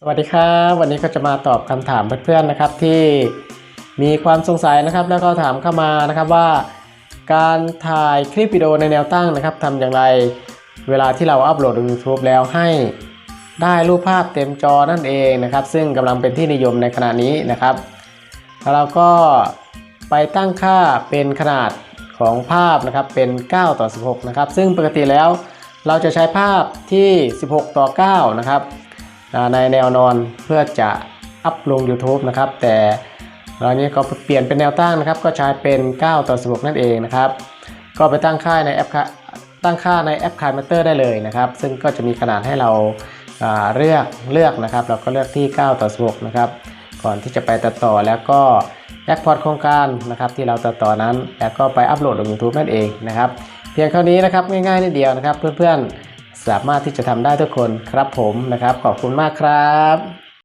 สวัสดีครับ วันนี้ก็จะมาตอบคำถามเพื่อนๆนะครับที่มีความสงสัยนะครับ แล้วก็ถามเข้ามานะครับว่า การถ่ายคลิปวิดีโอในแนวตั้งนะครับทำอย่างไรเวลาที่เราอัปโหลดลง YouTube แล้วให้ได้รูปภาพเต็มจอนั่นเองนะครับ ซึ่งกำลังเป็นที่นิยมในขณะนี้นะครับแล้วเราก็ไปตั้งค่าเป็นขนาดของภาพนะครับเป็น 9 ต่อ 16 นะครับ ซึ่งปกติแล้วเราจะใช้ภาพที่ 16 ต่อ 9 นะครับ ในแนวนอนเพื่อจะอัพลง YouTube นะครับ แต่เรานี้ก็เปลี่ยนเป็นแนวตั้งนะครับ ก็ใช้เป็น 9 ต่อ 16 นั่นเองนะครับ ก็ไปตั้งค่าในแอปค่าตั้งค่าในแอปคายม a เตอร์ได้เลยนะครับ ซึ่งก็จะมีขนาดให้เราาเลือกเลือกนะครับ เราก็เลือกที่ 9 ต่อ 16 นะครับ ก่อนที่จะไปตัดต่อแล้วก็แอคพอร์ตโครงการนะครับที่เราตัดต่อนั้น แล้วก็ไปอัปโหลดลง YouTube นั่นเองนะครับ เพียงเท่านี้นะครับง่ายๆนิดเดียวนะครับ เพื่อนๆ สามารถที่จะทำได้ทุกคนครับผมนะครับ ขอบคุณมากครับ